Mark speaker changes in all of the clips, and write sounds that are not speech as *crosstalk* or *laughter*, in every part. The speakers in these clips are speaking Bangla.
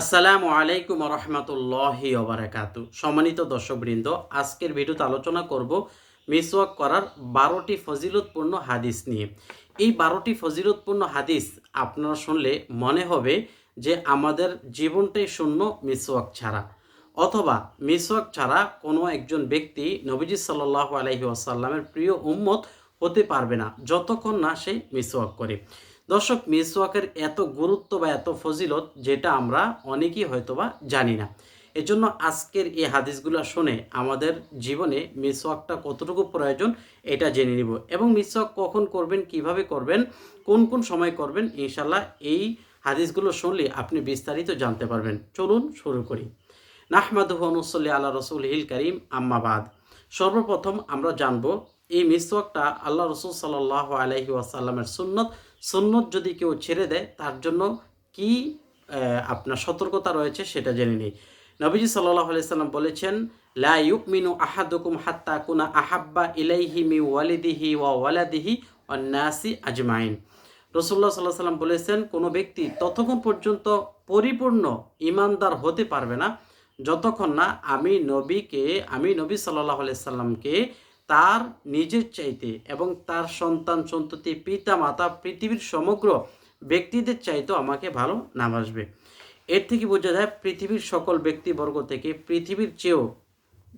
Speaker 1: আসসালামু আলাইকুম রহমতুল্লাহি ওবরাকাতু। সম্মানিত দর্শকবৃন্দ, আজকের ভিডিওতে আলোচনা করব মিসওয়াক করার বারোটি ফজিলতপূর্ণ হাদিস নিয়ে। এই বারোটি ফজিলতপূর্ণ হাদিস আপনারা শুনলে মনে হবে যে আমাদের জীবনটাই শূন্য মিসওয়াক ছাড়া। অথবা মিসওয়াক ছাড়া কোনো একজন ব্যক্তি নবীজি সাল্লাহ আলহি আসাল্লামের প্রিয় উম্মত হতে পারবে না, যতক্ষণ না সে মিসওয়াক করে। দর্শক, মিসওয়াকের এত গুরুত্ব বা এত ফজিলত যেটা আমরা অনেকেই হয়তোবা জানি না। এজন্য আজকের এই হাদিসগুলো শুনে আমাদের জীবনে মিসওয়াকটা কতটুকু প্রয়োজন এটা জেনে নিব এবং মিসওয়াক কখন করবেন, কীভাবে করবেন, কোন কোন সময় করবেন ইনশাল্লাহ এই হাদিসগুলো শুনলে আপনি বিস্তারিত জানতে পারবেন। চলুন শুরু করি। নাহমাদুহ অনুসল্লি আল্লাহ রসুল হিল করিম আম্মাবাদ সর্বপ্রথম আমরা জানব, এই মিসওয়াকটা আল্লাহ রসুল সাল্লাহ আলহি ওয়াসাল্লামের সুন্নত সুন্নত যদি কেউ ছেড়ে দেয়, তার জন্য কি আপনার সতর্কতা রয়েছে সেটা জেনে নিই। নবীজি সাল্লাহ আলাইসাল্লাম বলেছেন, লা ইউকমিনু আহাদুকুম হাত্তা কুনা আহাব্বা ইলাইহি মি ওয়ালিদিহি ওয়া ওয়ালাদিহি নাসি আজমাইন। রসুল্লাহ সাল্লাহ সাল্লাম বলেছেন, কোনো ব্যক্তি ততক্ষণ পর্যন্ত পরিপূর্ণ ইমানদার হতে পারবে না, যতক্ষণ না আমি নবীকে, আমি নবী সাল্লাহ সাল্লামকে তার নিজের চাইতে এবং তার সন্তান সন্ততি পিতা মাতা পৃথিবীর সমগ্র ব্যক্তিদের চাইতেও আমাকে ভালো নামাজবে এর থেকে বোঝা যায় পৃথিবীর সকল ব্যক্তিবর্গ থেকে পৃথিবীর চেয়েও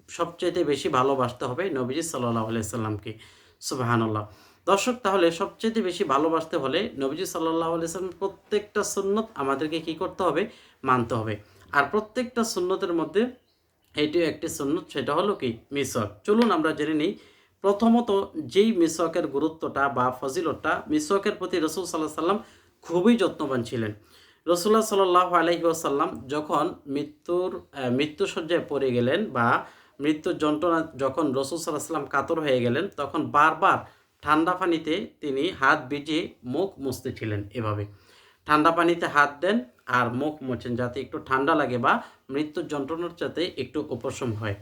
Speaker 1: সবচাইতে বেশি ভালোবাসতে হবে নবীজি সাল্লাহ সাল্লামকে। সুবাহান্লাহ দর্শক, তাহলে সবচেয়ে বেশি ভালোবাসতে হলে নবীজি সাল্লাহ সাল্লাম প্রত্যেকটা সুন্নত আমাদেরকে কি করতে হবে? মানতে হবে। আর প্রত্যেকটা সুন্নতের মধ্যে এটিও একটি সুন্নত, সেটা হলো কি? মিসওয়াক। চলুন আমরা জেনে নিই। প্রথমত, যেই মিসওয়াকের গুরুত্বটা বা ফজিলতটা, মিসওয়াকের প্রতি রসুল সাল্লাহ সাল্লাম খুবই যত্নবান ছিলেন। রসুল্লাহ সাল্লাহ আলহি আসাল্লাম যখন মৃত্যুর মৃত্যুসজ্জায় পড়ে গেলেন বা মৃত্যুর যন্ত্রণা যখন রসুল সাল্লাহ সাল্লাম কাতর হয়ে গেলেন, তখন বারবার ঠান্ডা পানিতে তিনি হাত ভিজিয়ে মুখ মুছতে ছিলেন এভাবে। ঠান্ডা পানিতে হাত দেন আর মুখ মোছেন যাতে একটু ঠান্ডা লাগে বা মৃত্যুর যন্ত্রণার যাতে একটু উপশম হয়।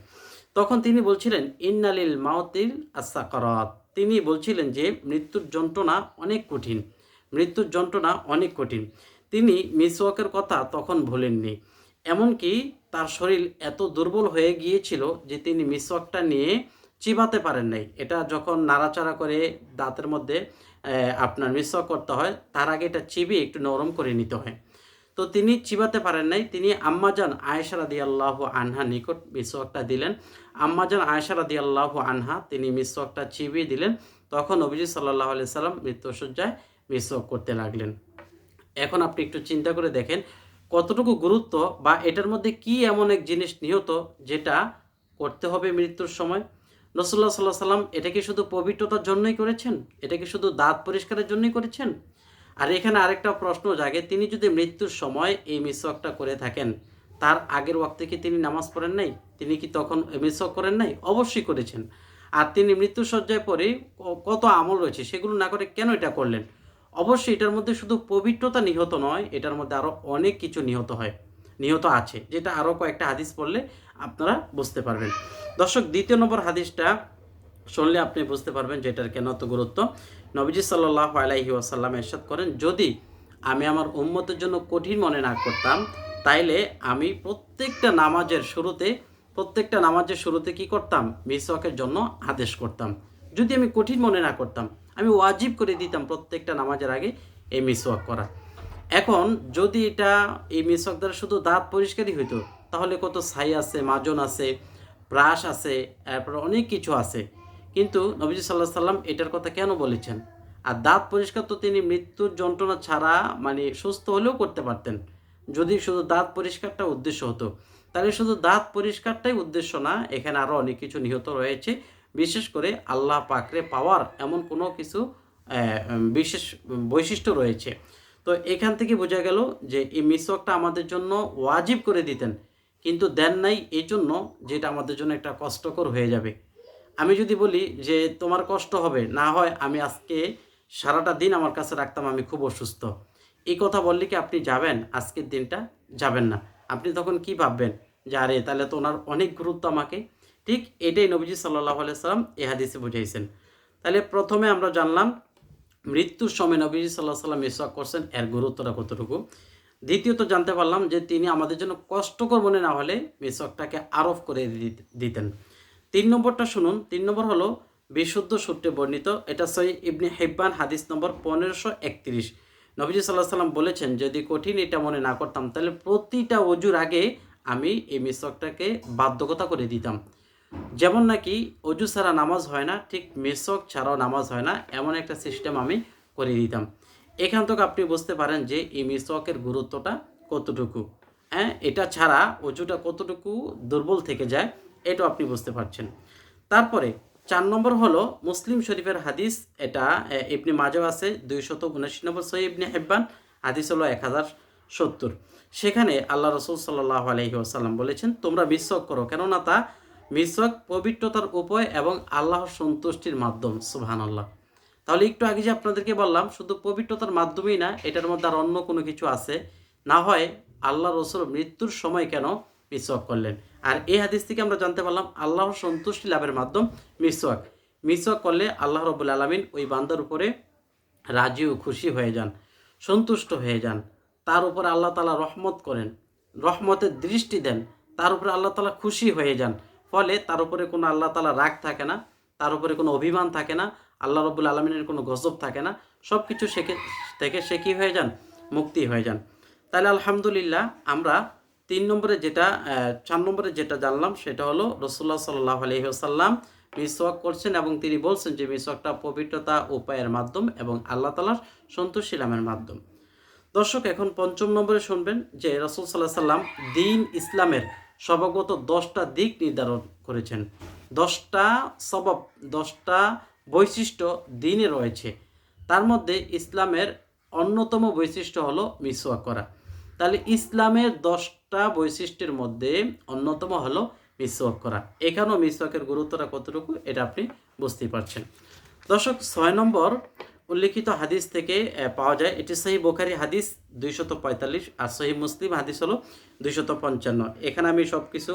Speaker 1: তখন তিনি বলছিলেন, ইন্নালিল মাওতিল আসাকারাত তিনি বলছিলেন যে, মৃত্যুর যন্ত্রণা অনেক কঠিন। মৃত্যুর যন্ত্রণা অনেক কঠিন। তিনি মিসওয়াকের কথা তখন ভুলেননি। এমনকি তার শরীর এত দুর্বল হয়ে গিয়েছিল যে, তিনি মিসওয়াকটা নিয়ে চিবাতে পারেন নাই। এটা যখন নাড়াচাড়া করে দাঁতের মধ্যে আপনার মিসওয়াক করতে হয়, তার আগে এটা চিবিয়ে একটু নরম করে নিতে হয়। তো তিনি চিবাতে পারেন নাই, তিনি আম্মাজান আয়েশা রাদি আল্লাহ আনহা নিকট মিসওয়াকটা দিলেন। আম্মাজান আয়েশা রাদি আল্লাহ আনহা, তিনি মিসওয়াকটা চিবিয়ে দিলেন। তখন অভিজিৎ সাল্লাহ আলি সাল্লাম মৃত্যুসজ্জায় মিসওয়াক করতে লাগলেন। এখন আপনি একটু চিন্তা করে দেখেন, কতটুকু গুরুত্ব বা এটার মধ্যে কি এমন এক জিনিস নিহত যেটা করতে হবে মৃত্যুর সময়? রসুল্লাহ সাল্লাহ সাল্লাম এটা কি শুধু পবিত্রতার জন্যই করেছেন? এটা কি শুধু দাঁত পরিষ্কারের জন্যই করেছেন? আর এখানে আরেকটা প্রশ্ন জাগে, তিনি যদি মৃত্যুর সময় এই মিসওয়াকটা করে থাকেন, তার আগের ওয়াক্তে কি তিনি নামাজ পড়েন নাই? তিনি কি তখন মিসওয়াক করেন নাই? অবশ্যই করেছেন। আর তিনি মৃত্যুসজ্জায় পরে ক- কত আমল রয়েছে, সেগুলো না করে কেন এটা করলেন? অবশ্যই এটার মধ্যে শুধু পবিত্রতা নিহত নয়, এটার মধ্যে আরও অনেক কিছু নিহত হয়। নিহত আছে, যেটা আরও কয়েকটা হাদিস পড়লে আপনারা বুঝতে পারবেন। দর্শক, দ্বিতীয় নম্বর হাদিসটা শুনলে আপনি বুঝতে পারবেন যে এটার কেন এত গুরুত্ব। নবীজি সাল্লাহ আলাইহি ওয়াসাল্লাম এরশাদ করেন, যদি আমি আমার উম্মতের জন্য কঠিন মনে না করতাম, তাইলে আমি প্রত্যেকটা নামাজের শুরুতে, প্রত্যেকটা নামাজের শুরুতে কি করতাম? মিসওয়াকের জন্য আদেশ করতাম। যদি আমি কঠিন মনে না করতাম, আমি ওয়াজিব করে দিতাম প্রত্যেকটা নামাজের আগে এই মিসওয়াক করা। এখন যদি এটা এই মিসওয়াক দ্বারা শুধু দাঁত পরিষ্কারই হইতো, তাহলে কত ছাই আছে, মাজন আছে, ব্রাশ আছে তারপর অনেক কিছু আছে। কিন্তু নবীজি সাল্লাহ সাল্লাম এটার কথা কেন বলেছেন? আর দাঁত পরিষ্কার তো তিনি মৃত্যুর যন্ত্রণা ছাড়া মানে সুস্থ হলেও করতে পারতেন। যদি শুধু দাঁত পরিষ্কারটা উদ্দেশ্য হতো। তাহলে শুধু দাঁত পরিষ্কারটাই উদ্দেশ্য না, এখানে আরও অনেক কিছু নিহত রয়েছে। বিশেষ করে আল্লাহ পাকরে পাওয়ার এমন কোনো কিছু বিশেষ বৈশিষ্ট্য রয়েছে। তো এখান থেকে বোঝা গেল যে এই মিসওয়াকটা আমাদের জন্য ওয়াজিব করে দিতেন, কিন্তু দেন নাই এই জন্য যেটা আমাদের জন্য একটা কষ্টকর হয়ে যাবে। আমি যদি বলি যে তোমার কষ্ট হবে, না হয় আমি আজকে সারাটা দিন আমার কাছে রাখতাম, আমি খুব অসুস্থ। এই কথা বললে কি আপনি যাবেন? আজকের দিনটা যাবেন না। আপনি তখন কি ভাববেন? যে আরে, তাহলে তো ওনার অনেক গুরুত্ব আমাকে। ঠিক এটাই নবীজি সাল্লাহ সাল্লাম এ হাদিসে বুঝাইছেন। তাহলে প্রথমে আমরা জানলাম মৃত্যুর সময় নবীজি সাল্লাহ সাল্লাম মিসওয়াক করছেন, এর গুরুত্বটা কতটুকু? দ্বিতীয়ত জানতে পারলাম যে তিনি আমাদের জন্য কষ্টকর মনে না হলে মিসওয়াকটাকে আরোপ করে দিত- দিতেন। তিন নম্বরটা শুনুন। তিন নম্বর হলো, বিশুদ্ধ সূত্রে বর্ণিত, এটা সই ইবনে হেব্বান, হাদিস নম্বর পনেরোশো একত্রিশ। নবীজি সাল্লাহ সাল্লাম বলেছেন, যদি কঠিন এটা মনে না করতাম, তাহলে প্রতিটা অজুর আগে আমি এই মিসওয়াকটাকে বাধ্যকতা করে দিতাম। যেমন নাকি অজু ছাড়া নামাজ হয় না, ঠিক মেসক ছাড়াও নামাজ হয় না, এমন একটা সিস্টেম আমি করে দিতাম। এখান থেকে আপনি বুঝতে পারেন যে এই মিসওয়াকের গুরুত্বটা কতটুকু। হ্যাঁ এটা ছাড়া অজুটা কতটুকু দুর্বল থেকে যায়, এটাও আপনি বুঝতে পারছেন। তারপরে চার নম্বর হলো মুসলিম শরীফের হাদিস, এটা ইবনে মাজাও আছে, দুইশত উনআশি নম্বর সহি ইবনে হেব্বান, হাদিস হলো এক হাজার সত্তর। সেখানে আল্লাহ রসুল সাল্লাহ আলহি আসাল্লাম বলেছেন, তোমরা মিসওয়াক করো। কেননা তা মিসওয়াক পবিত্রতার উপায় এবং আল্লাহর সন্তুষ্টির মাধ্যম সুহান আল্লাহ তাহলে একটু আগে যে আপনাদেরকে বললাম, শুধু পবিত্রতার মাধ্যমেই না, এটার মধ্যে আর অন্য কোনো কিছু আছে। না হয় আল্লাহ রসুল মৃত্যুর সময় কেন মিসওয়াক করলেন? আর এই হাদিস থেকে আমরা জানতে পারলাম, আল্লাহর সন্তুষ্টি লাভের মাধ্যম মিসওয়াক। মিসওয়াক করলে আল্লাহ রবুল আলমিন ওই বান্দার উপরে রাজি ও খুশি হয়ে যান, সন্তুষ্ট হয়ে যান। তার উপর আল্লাহ তালা রহমত করেন, রহমতের দৃষ্টি দেন, তার উপরে আল্লাহ তালা খুশি হয়ে যান। ফলে তার উপরে কোনো আল্লাহ তালা রাগ থাকে না, তার উপরে কোনো অভিমান থাকে না, আল্লাহ রবুল আলমিনের কোনো গজব থাকে না সব কিছু থেকে সে কী হয়ে যান? মুক্তি হয়ে যান। তাহলে আলহামদুলিল্লাহ আমরা তিন নম্বরে যেটা চার নম্বরে যেটা জানলাম সেটা হলো রসুল্লাহ সাল্লাহ আলহিহাসাল্লাম মিসওয়াক করছেন এবং তিনি বলছেন যে মিসওয়াকটা পবিত্রতা উপায়ের মাধ্যম এবং আল্লাহ তালার সন্তোষী নামের মাধ্যম। দর্শক, এখন পঞ্চম নম্বরে শুনবেন যে রসুল সাল্লাহ সাল্লাম দিন ইসলামের স্বভাবগত দশটা দিক নির্ধারণ করেছেন। দশটা স্বভাব, দশটা বৈশিষ্ট্য দিনে রয়েছে। তার মধ্যে ইসলামের অন্যতম বৈশিষ্ট্য হলো মিসওয়াক করা। তাহলে ইসলামের দশটা বৈশিষ্ট্যের মধ্যে অন্যতম হলো মিসওয়াক করা। এখানেও মিসওয়াকের গুরুত্বটা কতটুকু, এটা আপনি বুঝতেই পারছেন। দর্শক, ছয় নম্বর উল্লিখিত হাদিস থেকে পাওয়া যায়। এটি সহি বোখারি হাদিস দুইশত পঁয়তাল্লিশ আর সহি মুসলিম হাদিস হলো দুইশত পঞ্চান্ন। এখানে আমি সব কিছু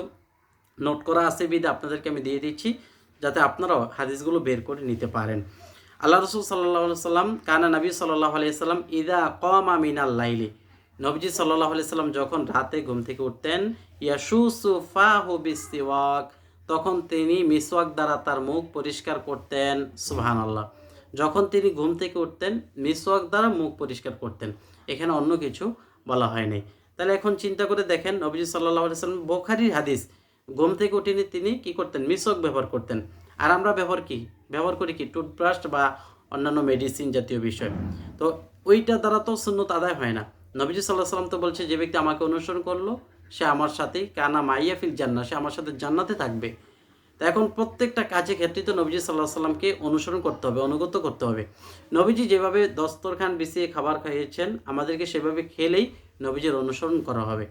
Speaker 1: নোট করা আছে, বিধে আপনাদেরকে আমি দিয়ে দিচ্ছি, যাতে আপনারাও হাদিসগুলো বের করে নিতে পারেন। আল্লাহ রসুল সাল্লাহ সাল্লাম কানা নবী সাল্লাহ সাল্লাম ইদা কমা মিনাল লাইলি। নবজি সাল্লাহ সাল্লাম যখন রাতে ঘুম থেকে উঠতেন ইয়াসুসু ফাহু বিসিওয়াক, তখন তিনি মিসওয়াক দ্বারা তার মুখ পরিষ্কার করতেন সুবহান আল্লাহ যখন তিনি ঘুম থেকে উঠতেন, মিসওয়াক দ্বারা মুখ পরিষ্কার করতেন। এখানে অন্য কিছু বলা হয়নি তাহলে এখন চিন্তা করে দেখেন, নবীজি সাল্লাহ সাল্লাম বোখারির হাদিস। ঘুম থেকে উঠিনি তিনি, কি করতেন? মিসওয়াক ব্যবহার করতেন। আর আমরা ব্যবহার কি? ব্যবহার করি কি? টুথব্রাশ বা অন্যান্য মেডিসিন জাতীয় বিষয়। তো ওইটা দ্বারা তো সুন্নত আদায় হয় না। নবীজি সাল্লাহ সাল্লাম তো বলছে, যে ব্যক্তি আমাকে অনুসরণ করল, সে আমার সাথেই, কানা মাইয়া ফিল জান্না সে আমার সাথে জান্নাতে থাকবে। তা এখন প্রত্যেকটা কাজে ক্ষেত্রে তো নবীজি সাল্লাহ সাল্লামকে অনুসরণ করতে হবে, অনুগত করতে হবে। নবীজি যেভাবে দস্তরখান বিছিয়ে খাবার খাইয়েছেন, আমাদেরকে সেভাবে খেলেই নবীজির অনুসরণ করা হবে।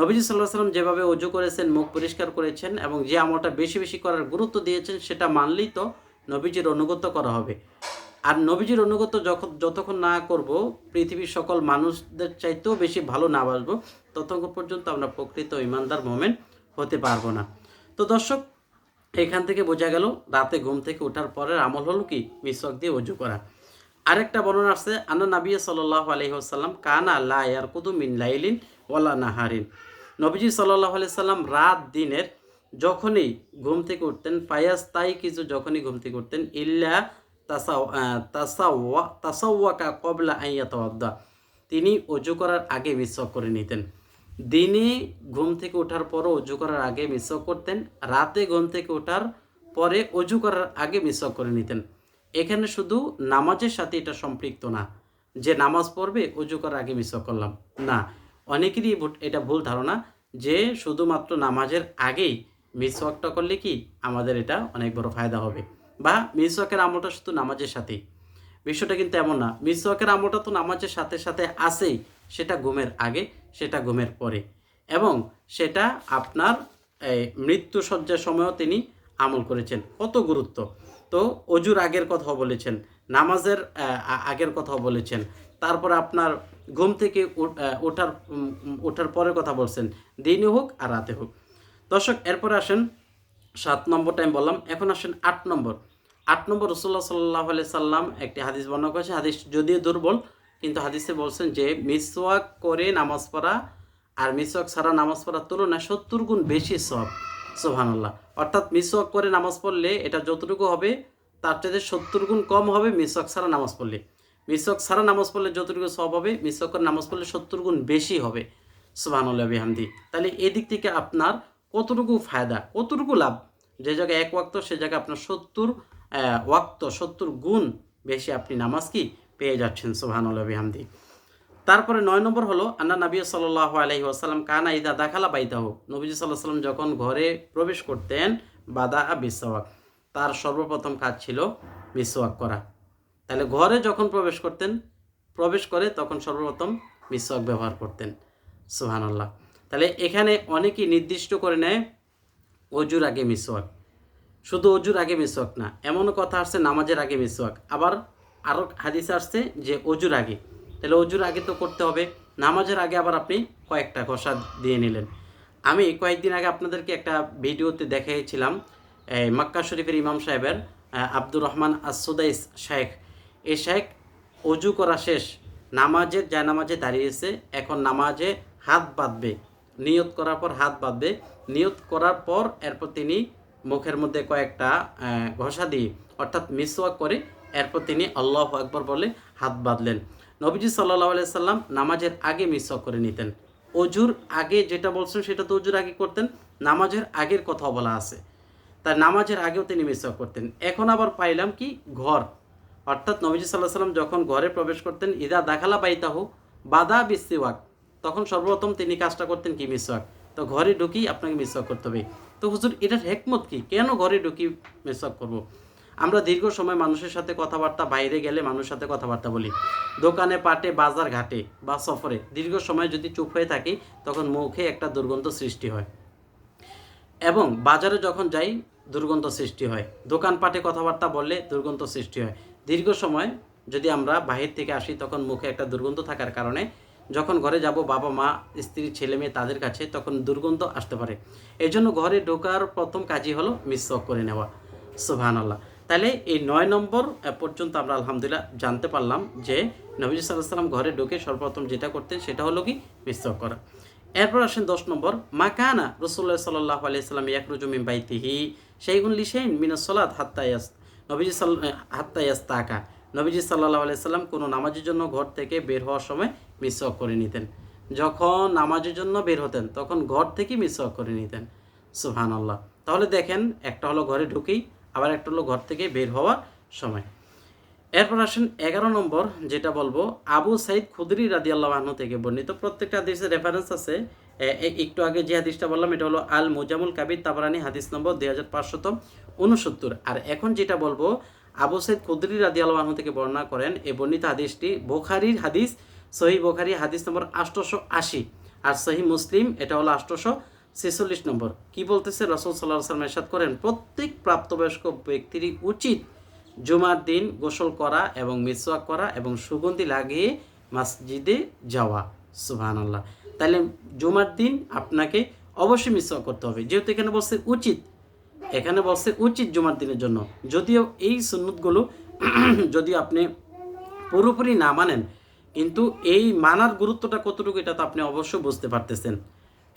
Speaker 1: নবীজি সাল্লাহ সাল্লাম যেভাবে অজু করেছেন, মুখ পরিষ্কার করেছেন এবং যে আমলটা বেশি বেশি করার গুরুত্ব দিয়েছেন, সেটা মানলেই তো নবীজির অনুগত করা হবে। আর নবীজির অনুগত যখন যতক্ষণ না করব, পৃথিবীর সকল মানুষদের চাইতেও বেশি ভালো না বাসবো, ততক্ষণ পর্যন্ত আমরা প্রকৃত ইমানদার মোমেন্ট হতে পারব না। তো দর্শক এখান থেকে বোঝা গেল, রাতে ঘুম থেকে ওঠার পরের আমল হলো কি? মিসওয়াক দিয়ে অজু করা। আরেকটা বর্ণনা আছে, আন্না নাবিয়া সাল্লাহ আলহিহাসাল্লাম কানা লা ইয়ারকুদু মিন লাইলিন ওয়ালা নাহারিন। নবীজি সাল্লাহ সাল্লাম রাত দিনের যখনই ঘুম থেকে উঠতেন ফায়াজ তাই কিছু যখনই ঘুম থেকে উঠতেন, ইল্লা তাসা তাসাওয়া, তাসাওয়াকা কবলা আইয়া তিনি অজু করার আগে মিসওয়াক করে নিতেন। দিনে ঘুম থেকে ওঠার পরও অজু করার আগে মিসওয়াক করতেন, রাতে ঘুম থেকে ওঠার পরে অজু করার আগে মিসওয়াক করে নিতেন। এখানে শুধু নামাজের সাথে এটা সম্পৃক্ত না, যে নামাজ পড়বে, অজু করার আগে মিসওয়াক করলাম। না, অনেকেরই এটা ভুল ধারণা যে শুধুমাত্র নামাজের আগেই মিসওয়াকটা করলে কি আমাদের এটা অনেক বড় ফায়দা হবে। বা মিসওয়াকের আমলটা শুধু নামাজের সাথেই। বিষয়টা কিন্তু এমন না, মিসওয়াকের আমলটা তো নামাজের সাথে সাথে আসেই, সেটা ঘুমের আগে। সেটা ঘুমের পরে। এবং সেটা আপনার এই, মৃত্যু সজ্জার সময়ও তিনি আমল করেছেন। কত গুরুত্ব। তো অজুর আগের কথাও বলেছেন নামাজের আগের কথাও বলেছেন। তারপর আপনার ঘুম থেকে ওঠার ওঠার পরের কথা বলছেন দিনে হোক আর রাতে হোক। দর্শক এরপরে আসেন সাত নম্বর টাইম বললাম। এখন আসেন আট নম্বর। আট নম্বর রসুল্লাহ সাল্লাহ সাল্লাম একটি হাদিস বর্ণনা করেছে হাদিস যদিও দুর্বল কিন্তু হাদিসে বলছেন যে, মিসওয়াক করে নামাজ পড়া আর মিসওয়াক ছাড়া নামাজ পড়ার তুলনায় সত্তর গুণ বেশি সব সুবহানাল্লাহ। অর্থাৎ মিসওয়াক করে নামাজ পড়লে এটা যতটুকু হবে, তার চাইতে সত্তর গুণ কম হবে মিসওয়াক ছাড়া নামাজ পড়লে। মিসওয়াক ছাড়া নামাজ পড়লে যতটুকু সব হবে, মিসওয়াক করে নামাজ পড়লে সত্তর গুণ বেশি হবে। সুবহানাল্লাহ বিহামদি। তাহলে এদিক থেকে আপনার কতটুকু ফায়দা, কতটুকু লাভ? যে জায়গায় এক ওয়াক্ত, সে জায়গায় আপনার সত্তর ওয়াক্ত, সত্তর গুণ বেশি আপনি নামাজ কি? পেয়ে যাচ্ছেন, সুবহানাল্লাহ বিহামদি। তারপরে নয় নম্বর হলো, আন্না নবী সাল্লাহ আলহি আসাল্লাম কানা ইদা দাখালা বাইতাহ। নবীজি সাল্লাহ সাল্লাম যখন ঘরে প্রবেশ করতেন বাদা বিসওয়াক। তার সর্বপ্রথম কাজ ছিল মিসওয়াক করা। তাহলে ঘরে যখন প্রবেশ করতেন, প্রবেশ করে তখন সর্বপ্রথম মিসওয়াক ব্যবহার করতেন সুহানাল্লাহ তাহলে এখানে অনেকেই নির্দিষ্ট করে নেয়, অজুর আগে মিসওয়াক শুধু অজুর আগে মিসওয়াক না, এমনও কথা আসছে, নামাজের আগে মিসওয়াক আবার আরও হাদিস আসছে যে অজুর আগে। তাহলে অজুর আগে তো করতে হবে। নামাজের আগে আবার আপনি কয়েকটা ঘষা দিয়ে নিলেন। আমি কয়েকদিন আগে আপনাদেরকে একটা ভিডিওতে দেখিয়েছিলাম মক্কা শরীফের ইমাম সাহেবের আব্দুর রহমান আসুদাইস শেখ এই শেখ অজু করা শেষ, নামাজের যা নামাজে দাঁড়িয়েছে, এখন নামাজে হাত বাঁধবে। নিয়ত করার পর হাত বাঁধবে। নিয়ত করার পর এরপর তিনি মুখের মধ্যে কয়েকটা ঘষা দিয়ে অর্থাৎ মিসওয়াক করে এরপর তিনি আল্লাহ আকবর বলে হাত বাঁধলেন। নবীজি সাল্লাহ সাল্লাম নামাজের আগে মিসওয়াক করে নিতেন। অজুর আগে যেটা বলছেন সেটা তো অজুর আগে করতেন, নামাজের আগের কথা বলা আছে। তাই নামাজের আগেও তিনি মিসওয়াক করতেন। এখন আবার পাইলাম কি? ঘর। অর্থাৎ নবীজি সাল্লাহ সাল্লাম যখন ঘরে প্রবেশ করতেন, ইদা দাখালা পাইতাহু বাদা বিসিওয়াক, তখন সর্বপ্রথম তিনি কাজটা করতেন কি? মিসওয়াক। তো ঘরে ঢুকি আপনাকে মিসওয়াক করতে হবে। তো হুজুর, এটার হেকমত কি? কেন ঘরে ঢুকি মিসওয়াক করব। আমরা দীর্ঘ সময় মানুষের সাথে কথাবার্তা, বাইরে গেলে মানুষের সাথে কথাবার্তা বলি। দোকানে, পাটে, বাজার ঘাটে বা সফরে দীর্ঘ সময় যদি চুপ হয়ে থাকি, তখন মুখে একটা দুর্গন্ধ সৃষ্টি হয়। এবং বাজারে যখন যাই, দুর্গন্ধ সৃষ্টি হয়। দোকানপাটে কথাবার্তা বললে দুর্গন্ধ সৃষ্টি হয়। দীর্ঘ সময় যদি আমরা বাহির থেকে আসি, তখন মুখে একটা দুর্গন্ধ থাকার কারণে যখন ঘরে যাব, বাবা, মা, স্ত্রী, ছেলে মেয়ে তাদের কাছে তখন দুর্গন্ধ আসতে পারে। এই জন্য ঘরে ঢোকার প্রথম কাজই হলো মিসওয়াক করে নেওয়া। সুবহান আল্লাহ তাহলে এই নয় নম্বর পর্যন্ত আমরা আলহামদুলিল্লাহ জানতে পারলাম যে নবীজ সাল্লাম ঘরে ঢুকে সর্বপ্রথম যেটা করতেন সেটা হলো কি মিসওয়াক করা। এরপর আসেন দশ নম্বর মাকানা রসুল্লাহ সাল্লাহ আলিয়াল্লাম ইয়াকরুজুমিন বাইতিহি সেইগুন লিসেন মিনাসলাত হাত্তায়াস নবীজি সাল হাত্তায়াস তাকা নবীজি সাল্লাহ আলিয়াল্লাম কোনো নামাজের জন্য ঘর থেকে বের হওয়ার সময় মিসওয়াক করে নিতেন। যখন নামাজের জন্য বের হতেন, তখন ঘর থেকেই মিসওয়াক করে নিতেন। সুহান আল্লাহ তাহলে দেখেন, একটা হলো ঘরে ঢুকেই আবার একটা হলো ঘর থেকে বের হওয়ার সময়। এরপর আসেন এগারো নম্বর, যেটা বলব, আবু সাইদ খুদরি রাদি আল্লাহ থেকে বর্ণিত। প্রত্যেকটা হাদিসের রেফারেন্স আছে। একটু আগে যে হাদিসটা বললাম, এটা হলো আল মুজামুল কাবির তাবরানি হাদিস নম্বর দুই হাজার পাঁচশত উনসত্তর আর এখন যেটা বলব, আবু সাইদ খুদরি রাদি আল্লাহ থেকে বর্ণনা করেন এই বর্ণিত হাদিসটি বোখারির হাদিস সহি বোখারি হাদিস নম্বর আষ্টশো আশি। আর সহি মুসলিম, এটা হলো আষ্টশো ছেচল্লিশ নম্বর। কি বলতেছে রসুল সাল্লাহ সাল্লাম এরশাদ করেন, প্রত্যেক প্রাপ্তবয়স্ক ব্যক্তিরই উচিত জুমার দিন গোসল করা এবং মিসওয়াক করা এবং সুগন্ধি লাগিয়ে মসজিদে যাওয়া। সুবহান আল্লাহ তাহলে জুমার দিন আপনাকে অবশ্যই মিসওয়াক করতে হবে। যেহেতু এখানে বলছে উচিত, এখানে বলছে উচিত জুমার দিনের জন্য। যদিও এই সুন্নতগুলো *clears throat* যদি আপনি পুরোপুরি না মানেন, কিন্তু এই মানার গুরুত্বটা কতটুকু এটা তো আপনি অবশ্যই বুঝতে পারতেছেন।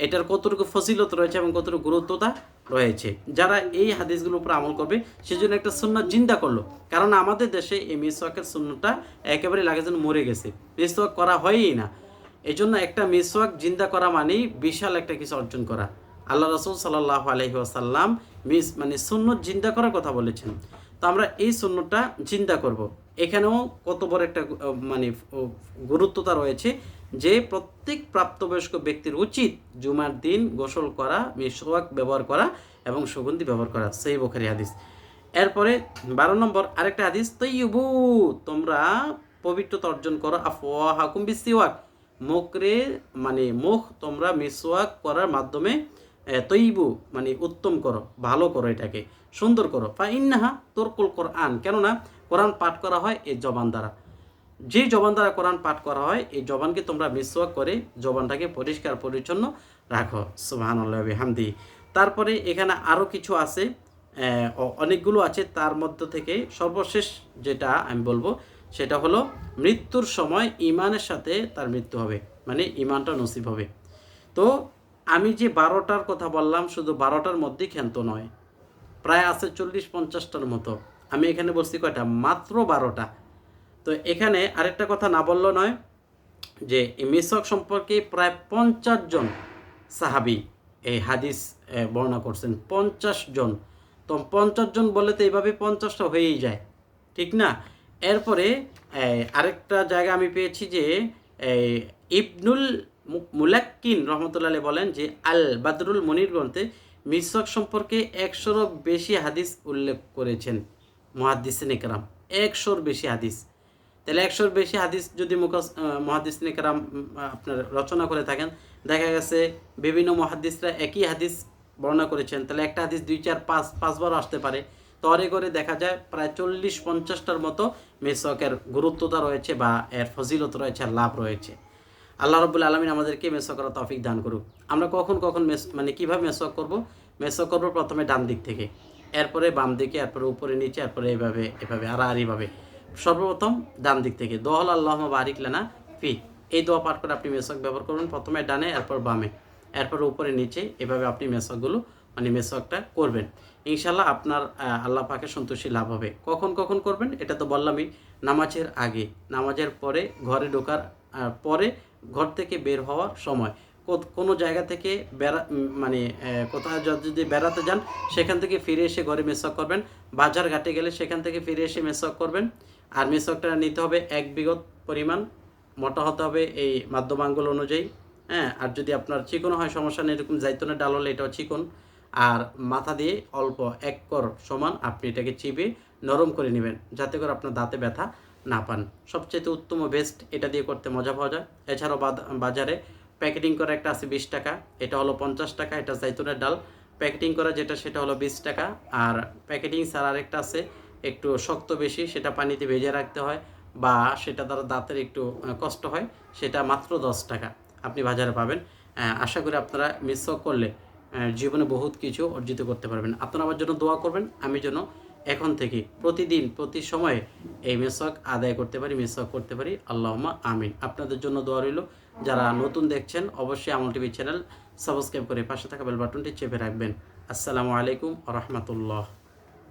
Speaker 1: এটার কতটুকু ফজিলত রয়েছে এবং কতটুকু গুরুত্বতা রয়েছে। যারা এই হাদিসগুলোর উপর আমল করবে, সেজন্য একটা সুন্নাত জিন্দা করল। কারণ আমাদের দেশে এই মিসওয়াকের সুন্নতটা একেবারে লাগে যেন মরে গেছে। মিসওয়াক করা হয়ই না। এই জন্য একটা মিসওয়াক জিন্দা করা মানেই বিশাল একটা কিছু অর্জন করা। আল্লাহ রসুল সাল্লাহ আলহি আসাল্লাম মিস মানে সুন্নত জিন্দা করার কথা বলেছেন। তো আমরা এই সুন্নতটা চিন্তা করব। এখানেও কত বড় একটা মানে গুরুত্বতা রয়েছে। যে প্রত্যেক প্রাপ্তবয়স্ক ব্যক্তির উচিত জুমার দিন গোসল করা মিসওয়াক ব্যবহার করা এবং সুগন্ধি ব্যবহার করা। সেই বোখারি হাদিস। এরপরে বারো নম্বর আরেকটা হাদিস তৈবু তোমরা পবিত্রতা অর্জন করো আফওয়া হাকুম বিসিওয়াক মুখরে মানে মুখ তোমরা মিসওয়াক করার মাধ্যমে এ, তৈবু মানে উত্তম করো ভালো করো এটাকে সুন্দর করো। ফা ইন্নাহা তোরকুল কোরআন কেননা কোরআন পাঠ করা হয় এই জবান দ্বারা। যে জবান দ্বারা কোরআন পাঠ করা হয়, এই জবানকে তোমরা মিসওয়াক করে জবানটাকে পরিষ্কার পরিচ্ছন্ন রাখো। সুবাহান হামদি তারপরে এখানে আরও কিছু আছে অনেকগুলো আছে। তার মধ্য থেকে সর্বশেষ যেটা আমি বলব, সেটা হলো মৃত্যুর সময় ইমানের সাথে তার মৃত্যু হবে মানে ইমানটা নসিব হবে। তো আমি যে বারোটার কথা বললাম, শুধু বারোটার মধ্যেই ক্ষান্ত নয়, প্রায় আছে চল্লিশ পঞ্চাশটার মতো। আমি এখানে বলছি কয়টা? মাত্র বারোটা। তো এখানে আরেকটা কথা না বলল নয় যে মিসক সম্পর্কে প্রায় পঞ্চাশ জন সাহাবি এই হাদিস বর্ণনা করছেন। পঞ্চাশ জন। তো পঞ্চাশ জন বলে তো এইভাবে পঞ্চাশটা হয়েই যায়। ঠিক না? এরপরে আরেকটা জায়গা আমি পেয়েছি যে ইবনুল মুলাক্কিন রহমতুল্লাহ বলেন যে, আল বাদরুল মনির গ্রন্থে মিসক সম্পর্কে একশোরও বেশি হাদিস উল্লেখ করেছেন। মহাদিসিন একরাম, একশোর বেশি হাদিস। তাহলে একশোর বেশি হাদিস যদি মুখস মহাদিস নিকরাম আপনার রচনা করে থাকেন, দেখা গেছে বিভিন্ন মহাদিসরা একই হাদিস বর্ণনা করেছেন। তাহলে একটা হাদিস দুই, চার, পাঁচ পাঁচবার আসতে পারে। তরে করে দেখা যায় প্রায় চল্লিশ, পঞ্চাশটার মতো মেসকের গুরুত্বতা রয়েছে বা এর ফজিলত রয়েছে, আর লাভ রয়েছে। আল্লাহ রবুল আলমিন আমাদেরকে মেসক তফিক দান করুক। আমরা কখন কখন মেস মানে কীভাবে মেসক করব? মেসক করব প্রথমে ডান দিক থেকে। এরপরে বাম দিকে, এরপরে উপরে, নিচে, এরপরে এভাবে এভাবে আর আড়াআড়িভাবে। সর্বপ্রথম ডান দিক থেকে। দোহল আল্লাহ বারিক লেনা ফি। এই দোয়া পাঠ করে আপনি মেসক ব্যবহার করবেন। প্রথমে ডানে, এরপর বামে। এরপর উপরে, নিচে। এভাবে আপনি মেসকগুলো মানে মেসকটা করবেন। ইনশাল্লাহ আপনার আল্লাহ পাকে সন্তুষ্টি লাভ হবে। কখন কখন করবেন? এটা তো বললামই নামাজের আগে। নামাজের পরে, ঘরে ঢোকার পরে ঘর থেকে বের হওয়ার সময়। কোনো জায়গা থেকে বেড়া মানে কোথাও যদি বেড়াতে যান, সেখান থেকে ফিরে এসে ঘরে মেসক করবেন। বাজার ঘাটে গেলে সেখান থেকে ফিরে এসে মেসক করবেন। আর মেসকটা নিতে হবে এক বিগত পরিমাণ। মোটা হতে হবে এই মাধ্যমাঙ্গল অনুযায়ী হ্যাঁ? আর যদি আপনার চিকন হয়, সমস্যা নেই, এরকম জাইতনের ডাল হলে এটাও চিকন। আর মাথা দিয়ে অল্প এক কর সমান আপনি এটাকে চিপে নরম করে নেবেন, যাতে করে আপনার দাঁতে ব্যথা না পান। সবচেয়ে উত্তম বেস্ট এটা দিয়ে করতে মজা পাওয়া যায়। এছাড়াও বাজারে প্যাকেটিং করা একটা আছে বিশ টাকা, এটা হলো পঞ্চাশ টাকা, এটা জাইতুনের ডাল। প্যাকেটিং করা যেটা, সেটা হলো বিশ টাকা। আর প্যাকেটিং ছাড়া আরেকটা আছে একটু শক্ত বেশি, সেটা পানিতে ভেজে রাখতে হয় বা সেটা দ্বারা দাঁতের একটু কষ্ট হয়, সেটা মাত্র দশ টাকা আপনি বাজারে পাবেন। আশা করি আপনারা মিস করলে জীবনে বহুত কিছু অর্জিত করতে পারবেন। আপনারা আমার জন্য দোয়া করবেন, আমি যেন এখন থেকে প্রতিদিন, প্রতি সময়ে এই মেসক আদায় করতে পারি মেসক করতে পারি। আল্লাহমা আমিন। আপনাদের জন্য দোয়া রইল। যারা নতুন দেখছেন, অবশ্যই আমল টিভি চ্যানেল সাবস্ক্রাইব করে পাশে থাকা বেল বাটনটি চেপে রাখবেন। আসসালামু আলাইকুম রহমতুল্লাহ।